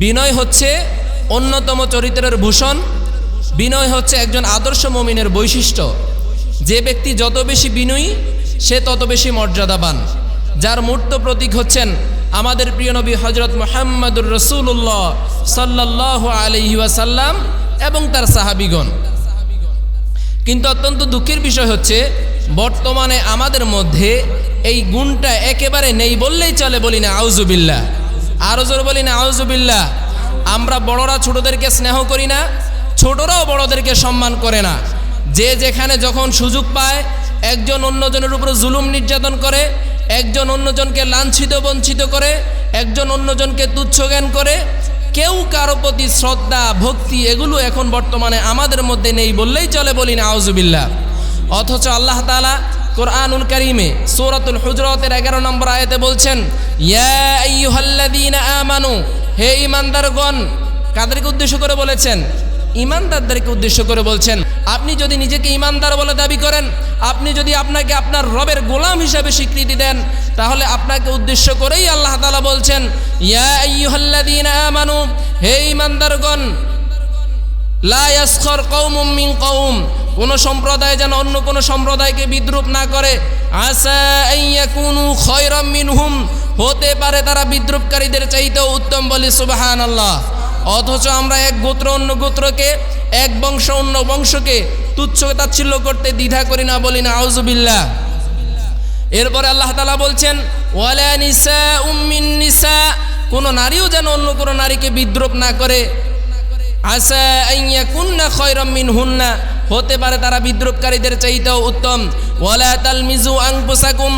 বিনয় হচ্ছে অন্যতম চরিত্রের ভূষণ। বিনয় হচ্ছে একজন আদর্শ মমিনের বৈশিষ্ট্য। যে ব্যক্তি যত বেশি বিনয়ী, সে তত বেশি মর্যাদাবান। যার মূর্ত প্রতীক হচ্ছেন আমাদের প্রিয় নবী হজরত মোহাম্মদুর রসুল্লাহ সাল্লাহ আলহি ওয়াসাল্লাম এবং তার সাহাবিগণ। কিন্তু অত্যন্ত দুঃখের বিষয় হচ্ছে, বর্তমানে আমাদের মধ্যে এই গুণটা একেবারে নেই বললেই চলে বলি না আউজুবিল্লা আরও জোর বলি না আউজুবিল্লা আমরা বড়রা ছোটদেরকে স্নেহ করি না, ছোটরাও বড়দেরকে সম্মান করে না। যে যেখানে যখন সুযোগ পায়, একজন অন্যজনের উপর জুলুম নির্যাতন করে, একজন অন্যজনকে লাঞ্ছিত, বঞ্চিত করে, একজন অন্যজনকে তুচ্ছ জ্ঞান করে, কেউ কারও প্রতি শ্রদ্ধা, ভক্তি এগুলো এখন বর্তমানে আমাদের মধ্যে নেই বললেই চলে বলি না আউজুবিল্লা অথচ আল্লাহ তালা কোরআনুল করিমে সৌরাতুল হুজরতের এগারো নম্বর আয়াতে বলছেন আমানু হে ইমানদারগণ কাদেরকে উদ্দেশ্য করে বলেছেন? ইমানদারদেরকে উদ্দেশ্য করে বলছেন, আপনি যদি নিজেকে ইমানদার বলে দাবি করেন, আপনি যদি আপনাকে আপনার রবের গোলাম হিসাবে স্বীকৃতি দেন, তাহলে আপনাকে উদ্দেশ্য করেই আল্লাহ তালা বলছেন আমানু হে ইমানদারগণ লা ইয়াসখর কওমুম মিন কওম কোন সম্প্রদায় যেন অন্য কোন সম্প্রদায়কে বিদ্রুপ না করে। আসা মিনহুম। হতে পারে তারা বিদ্রুপকারীদের চাইতেও উত্তম বলি, সুবহানাল্লাহ। অথচ আমরা এক গোত্র অন্য গোত্রকে, এক বংশ অন্য বংশকে তুচ্ছ তাচ্ছিল্য করতে দ্বিধা করি না বলি না আউজুবিল্লাহ এরপরে আল্লাহ তালা বলছেন, ওয়ালা নিসা। উম্মিন কোনো নারীও যেন অন্য কোনো নারীকে বিদ্রুপ না করে। আসা কুন্না খয়রম মিন হুন্না হতে পারে তারা বিদ্রুপকারীদের চাইতেও উত্তম। ওয়ালা তালমিজু আংপুসাকুম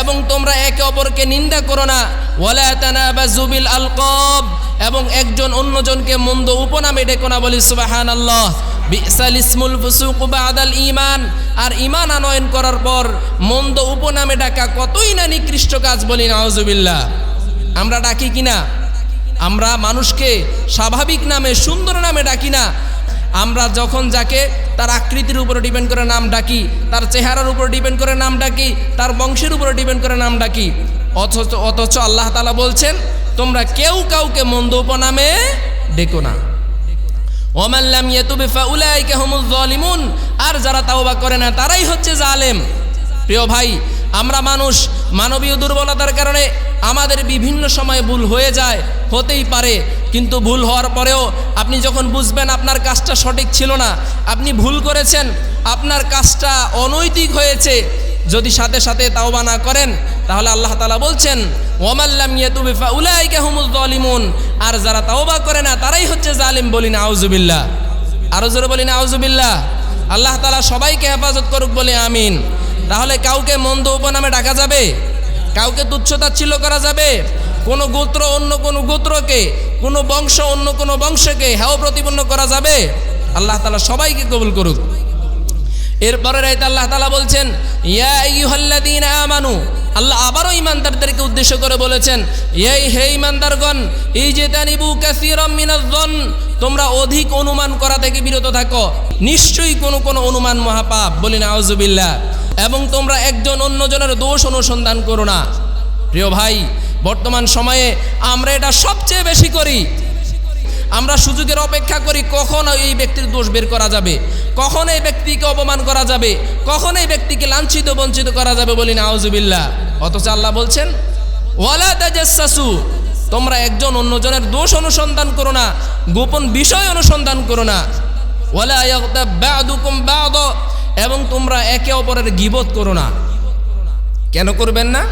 এবং তোমরা একে অপরকে নিন্দা করো না। ওয়ালা তানাবাজু বিল আলকব, এবং একজন অন্যজনকে মন্দ উপনামে ডেকো না বলি সুবাহান আল্লাহ বিসাল ইসমুল ফুসুক বাদাল ইমান আর ইমান আনয়ন করার পর মন্দ উপনামে ডাকা কতই না নিকৃষ্ট কাজ বলি নাউজুবিল্লাহ। আমরা ডাকি কিনা? আমরা মানুষকে স্বাভাবিক নামে, সুন্দর নামে ডাকি না। আমরা যখন যাকে তার আকৃতির উপরে ডিপেন্ড করে নাম ডাকি, তার চেহারার উপর ডিপেন্ড করে নাম ডাকি, তার বংশের উপরে ডিপেন্ড করে নাম ডাকি, অথচ অথচ আল্লাহ তালা বলছেন, তোমরা কেউ কাউকে মন্দ উপনামে ডেকো না। ওমাল্লাম ইয়েতুবে ফাউলাইকে হুমুল জলিমুন। আর যারা তাওবা করে না, তারাই হচ্ছে জালেম। প্রিয় ভাই আমরা মানুষ মানবীয় দুর্বলতার কারণে আমাদের বিভিন্ন সময় ভুল হয়ে যায়, হতেই পারে। কিন্তু ভুল হওয়ার পরেও আপনি যখন বুঝবেন আপনার কাজটা সঠিক ছিল না, আপনি ভুল করেছেন, আপনার কাজটা অনৈতিক হয়েছে, যদি সাথে সাথে তাওবা না করেন, তাহলে আল্লাহ তালা বলছেন ওমাল্লাম ইয়েতুবিফা উলাইকে হুমুল জলিমুন আর যারা তাওবা করে না, তারাই হচ্ছে জালিম বলি না আউজুবিল্লাহ আরও জোরে বলি না আউজুবিল্লাহ আল্লাহ তালা সবাইকে হেফাজত করুক বলে আমিন। তাহলে কাউকে মন্দ উপনামে ডাকা যাবে? কাউকে তুচ্ছতাচ্ছিল্য করা যাবে? কোনো গোত্র অন্য কোনো গোত্রকে, কোনো বংশ অন্য কোনো বংশকে হেও প্রতিপন্ন করা যাবে? আল্লাহ তালা সবাইকে কবুল করুক। এরপরে রাইতে আল্লাহ তালা বলছেন, ইয়া আল্লাহ আবারও ইমানদারদেরকে উদ্দেশ্য করে বলেছেন এই হে ইমানদারগণ এই যে তানিবু কাসিরম মিনাজ্জন তোমরা অধিক অনুমান করা থেকে বিরত থাকো। নিশ্চয়ই কোনো কোনো অনুমান মহাপাপ। বলি না আউজুবিল্লাহ এবং তোমরা একজন অন্যজনের দোষ অনুসন্ধান করো না। প্রিয় ভাই, বর্তমান সময়ে আমরা এটা সবচেয়ে বেশি করি। আমরা সুযোগের অপেক্ষা করি কখন এই ব্যক্তির দোষ বের করা যাবে, কখন এই ব্যক্তিকে অপমান করা যাবে, কখন এই ব্যক্তিকে লাঞ্ছিত, বঞ্চিত করা যাবে বলি না আউজুবিল্লাহ অথচ আল্লাহ বলছেন, ওয়ালা তাজাসসু তোমরা একজন অন্যজনের দোষ অনুসন্ধান করো না, গোপন বিষয় অনুসন্ধান করো না। ওয়ালা বা'দুকুম বা'দ এবং তোমরা একে অপরের গিবত করো না। কেন করবেন না?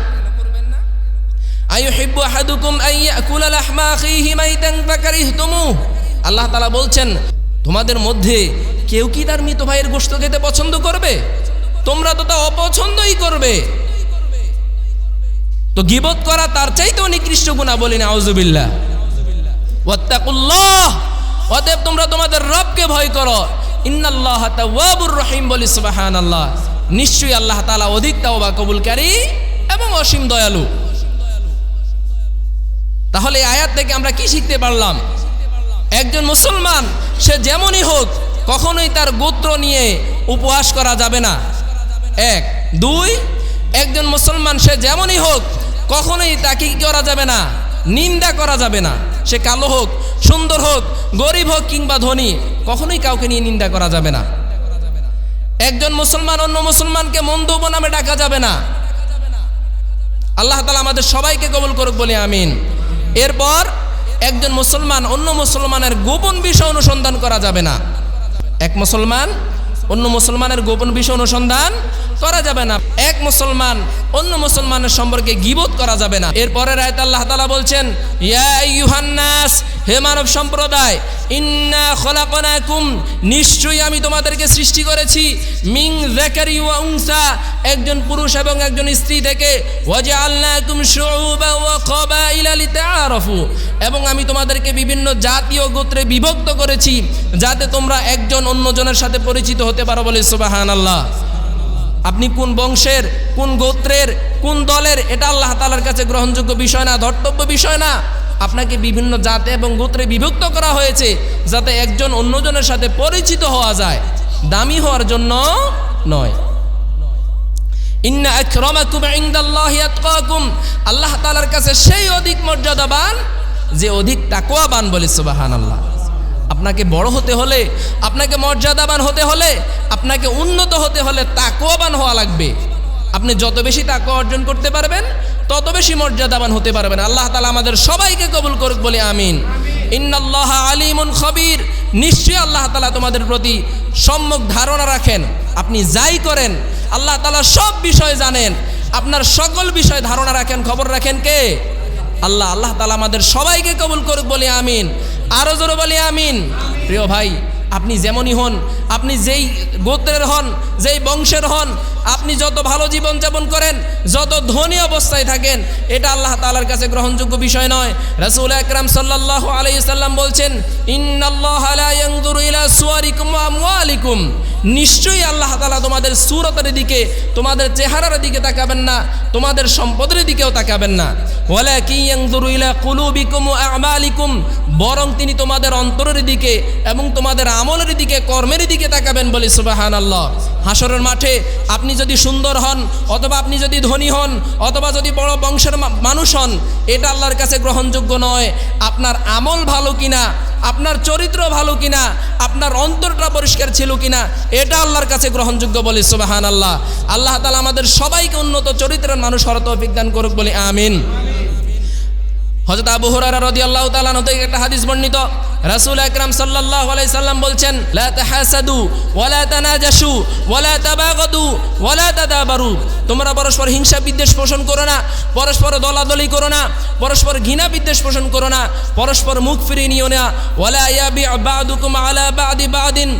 আল্লাহ তাআলা বলছেন, তোমাদের মধ্যে কেউ কি তার মৃত ভাইয়ের গোশত খেতে পছন্দ করবে? তোমরা তো তা অপছন্দই করবে। তো গিবত করা তার চাইতেও নিকৃষ্ট গুণা বলি না আউজুবিল্লাহ ওয়াত্তাকুল্লাহ! অতএব তোমরা তোমাদের রবকে ভয় করো। ইন্নাল্লাহ তাওয়াবুর রহিম বলি সুবহানাল্লাহ। নিশ্চয়ই আল্লাহ তাআলা অধিক তাওবা কবুলকারী এবং অসীম দয়ালু। তাহলে এই আয়াত থেকে আমরা কি শিখতে পারলাম? একজন মুসলমান, সে যেমনই হোক, কখনোই তার গোত্র নিয়ে উপহাস করা যাবে না। এক। দুই, একজন মুসলমান, সে যেমনই হোক, কখনোই তাকে কি করা যাবে না? নিন্দা করা যাবে না। সে কালো হোক, সুন্দর হোক, গরিব হোক কিংবা ধনী, কখনোই কাউকে নিয়ে নিন্দা করা যাবে না। একজন মুসলমান অন্য মুসলমানকে মন্দব নামে ডাকা যাবে না। আল্লাহ তালা আমাদের সবাইকে কবুল করুক বলে আমিন। এরপর একজন মুসলমান অন্য মুসলমানের গোপন বিষয় অনুসন্ধান করা যাবে না। এক মুসলমান অন্য মুসলমানের গোপন বিষয় অনুসন্ধান করা যাবে না। এক মুসলমান অন্য মুসলমানের সম্পর্কে গিবত করা যাবে না। এরপরে রায়তাল্লাহ তালা বলছেন, ইয়া ইউহান্নাস হে মানব সম্প্রদায় ইন্না খলাকনাকুম, নিশ্চয়ই আমি তোমাদেরকে সৃষ্টি করেছি মিং জাকারি ওয়া উনসা, একজন পুরুষ এবং একজন স্ত্রী থেকে। ওয়াজআলনাকুম শুউবা ওয়া ক্বাবাইলা লিতাআরাফু, এবং আমি তোমাদেরকে বিভিন্ন জাতীয় গোত্রে বিভক্ত করেছি যাতে তোমরা একজন অন্যজনের সাথে পরিচিত হতে পারো বলে সুবহানাল্লাহ। আপনি কোন বংশের, কোন গোত্রের, কোন দলের, এটা আল্লাহ তালার কাছে গ্রহণযোগ্য বিষয় না, ধর্তব্য বিষয় না। আপনাকে বিভিন্ন জাতে এবং গোত্রে বিভক্ত করা হয়েছে যাতে একজন অন্যজনের সাথে পরিচিত হওয়া যায়। দামি হওয়ার জন্য নয়। ইন্না আকরামাকুম ইনদাল্লাহি আতকাকুম। আল্লাহ তাআলার কাছে সেই অধিক মর্যাদাবান যে অধিক তাকওয়াবান বলে সুবহানাল্লাহ। আপনাকে বড় হতে হলে, আপনাকে মর্যাদাবান হতে হলে, আপনাকে উন্নত হতে হলে তাকওয়াবান হওয়া লাগবে। আপনি যত বেশি তাকওয়া অর্জন করতে পারবেন তত বেশি মর্যাদাবান হতে পারবেন আল্লাহ তালা আমাদের সবাইকে কবুল করুক বলে আমিন। ইন্নাল্লাহ আলিমুন খবির। নিশ্চয়ই আল্লাহ তালা তোমাদের প্রতি সম্যক ধারণা রাখেন। আপনি যাই করেন, আল্লাহ তালা সব বিষয় জানেন। আপনার সকল বিষয় ধারণা রাখেন, খবর রাখেন কে? আল্লাহ আল্লাহ তালা আমাদের সবাইকে কবুল করুক বলে আমিন। আরও জোরে বলে আমিন। প্রিয় ভাই, আপনি যেমনই হন, আপনি যেই গোত্রের হন, যেই বংশের হন আপনি যত ভালো জীবন যাপন করেন, যত ধনী অবস্থায় থাকেন, এটা আল্লাহ তালার কাছে গ্রহণযোগ্য বিষয় নয়। রাসূল আকরাম সাল্লাহ আলাইহি সাল্লাম বলছেন নিশ্চয়ই আল্লাহ তালা তোমাদের সুরতের দিকে, তোমাদের চেহারার দিকে তাকাবেন না, তোমাদের সম্পদের দিকেও তাকাবেন না। ওয়ালা কি ইয়ানজুরু ইলা কুলুবিকুম আমালিকুম। বরং তিনি তোমাদের অন্তরের দিকে এবং তোমাদের আমলের দিকে, কর্মের দিকে তাকাবেন বলে সুবহানাল্লাহ। হাসরের মাঠে আপনি যদি সুন্দর হন, অথবা আপনি যদি ধনী হন, অথবা যদি বড় বংশের মানুষ হন, এটা আল্লাহর কাছে গ্রহণযোগ্য নয়। আপনার আমল ভালো কিনা, আপনার চরিত্র ভালো কিনা, আপনার অন্তরটা পরিষ্কার ছিল কিনা, এটা আল্লাহর কাছে গ্রহণযোগ্য বলে সুবাহান আল্লাহ আল্লাহ তালা আমাদের সবাইকে উন্নত চরিত্রের মানুষ হরত বিজ্ঞান করুক বলে আমিন। হজরত আবু হুরারা রাদিয়াল্লাহু তাআলা হতে একটা হাদিস বর্ণিত। রাসূল আকরাম সাল্লাল্লাহু আলাইহি সাল্লাম বলছেন, লা তাহাসাদু ওয়ালা তানাজাসু ওয়ালা তাবাগাদু ওয়ালা তাদাবারু। তোমরা পরস্পর হিংসা বিদ্বেষ পোষণ করো না, পরস্পর দলাদলি করো না, পরস্পর ঘৃণা বিদ্বেষ পোষণ করো না, পরস্পর মুখ ফিরিয়ে নিও না। ওয়ালা ইয়াবি বাদুকুম আলা বাদি বাদিন।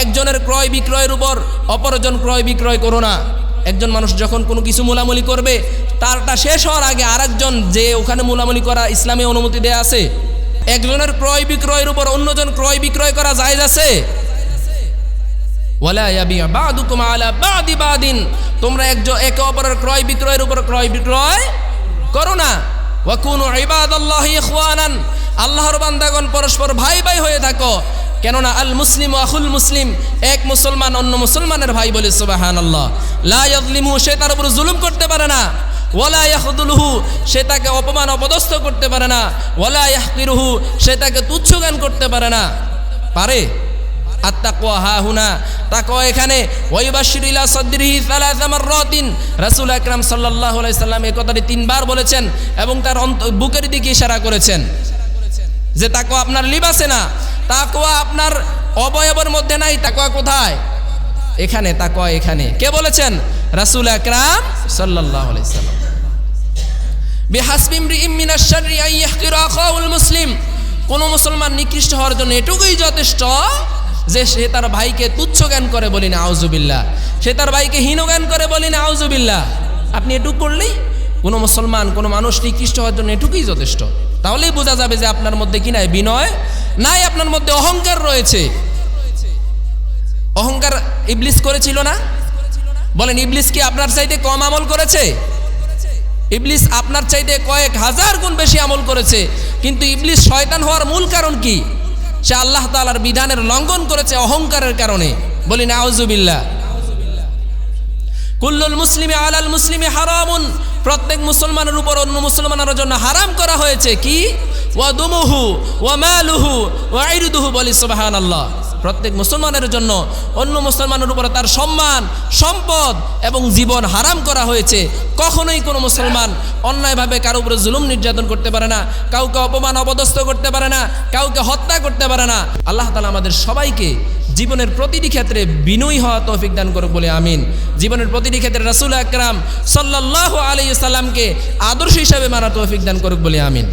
একজনের ক্রয় বিক্রয়ের উপর অপরজন ক্রয় বিক্রয় করো না। একজন মানুষ যখন কোনো কিছু মোলামুলি করবে, তারটা শেষ হওয়ার আগে আরেকজন যে ওখানে মোলামুলি করা ইসলামে অনুমতি দেয়া আছে, একজনের ক্রয় বিক্রয়ের উপর অন্যজন ক্রয় বিক্রয় করা জায়েজ আছে? তোমরা একজন একে অপরের ক্রয় বিক্রয়ের উপর ক্রয় বিক্রয় করো না। আল্লাহর বান্দাগণ পরস্পর ভাই ভাই হয়ে থাকো। কেননা আল মুসলিম আহুল মুসলিম এক মুসলমান অন্য মুসলমানের ভাই বলে সুবাহান আল্লাহ লা ইয়াজলিমু সে তার উপর জুলুম করতে পারে না। ওয়ালা ইয়াখদুলহু, সে তাকে অপমান অপদস্থ করতে পারে না। ওয়ালা ইয়াহকিরুহু, সে তাকে তুচ্ছ জ্ঞান করতে পারে না। পারে? আত্তাকওয়া, হা হুনা। তাকওয়া এখানে ওয়াইবাশির ইলা সাদরিহি সালাসা মাররাতিন। রাসূল আকরাম সাল্লাল্লাহু আলাইহি সাল্লাম এই কথাটি তিনবার বলেছেন এবং তার বুকের দিকে ইশারা করেছেন। যে তাকওয়া আপনার লিবাসে না তাকওয়া আপনার অবয়বের মধ্যে নাই, তাকওয়া কোথায়? এখানে, তাকওয়া এখানে। কে বলেছেন? রাসূল আকরাম সাল্লাল্লাহু আলাইহি সাল্লাম। বিহাসবি ইমরিইম মিনাশ শাররি আন আখাউল মুসলিম। কোন মুসলমান নিকৃষ্ট হওয়ার জন্য এটুকুই যথেষ্ট যে সে তার ভাইকে তুচ্ছ জ্ঞান করে বলি না আউজুবিল্লাহ সে তার ভাইকে হীন জ্ঞান করে বলি না আউজুবিল্লাহ আপনি এটুকু করলেই কোনো মুসলমান, কোনো মানুষ নিকৃষ্ট হওয়ার জন্য এটুকুই যথেষ্ট। তাহলেই বোঝা যাবে যে আপনার মধ্যে কি নাই, বিনয় নাই আপনার মধ্যে অহংকার রয়েছে। অহংকার ইবলিস করেছিল না? বলেন, ইবলিস কি আপনার চাইতে কম আমল করেছে? ইবলিস আপনার চাইতে কয়েক হাজার গুণ বেশি আমল করেছে। কিন্তু ইবলিস শয়তান হওয়ার মূল কারণ কি? সে আল্লাহ তাআলার বিধানের লঙ্ঘন করেছে অহংকারের কারণে। বলি না আউজুবিল্লাহ কুল্লুল মুসলিমে আলাল মুসলিমে হারামুন। প্রত্যেক মুসলমানের উপর অন্য মুসলমানের জন্য হারাম করা হয়েছে কি? ওয়া দুমুহু, ওয়া মালুহু, ওয়া আইরুদুহু বলি সুবাহান আল্লাহ প্রত্যেক মুসলমানের জন্য অন্য মুসলমানের উপর তার সম্মান, সম্পদ এবং জীবন হারাম করা হয়েছে। কখনোই কোনো মুসলমান অন্যায়ভাবে কারও উপরে জুলুম নির্যাতন করতে পারে না, কাউকে অপমান, অপদস্থ করতে পারে না, কাউকে হত্যা করতে পারে না। আল্লাহ তালা আমাদের সবাইকে জীবনের প্রতিটি ক্ষেত্রে বিনয়ী হওয়া তৌফিক দান করুক বলে আমিন। জীবনের প্রতিটি ক্ষেত্রে রাসুল আকরাম সাল্লাহ আলী সাল্লামকে আদর্শ হিসাবে মানা তৌফিক দান করুক বলে আমিন।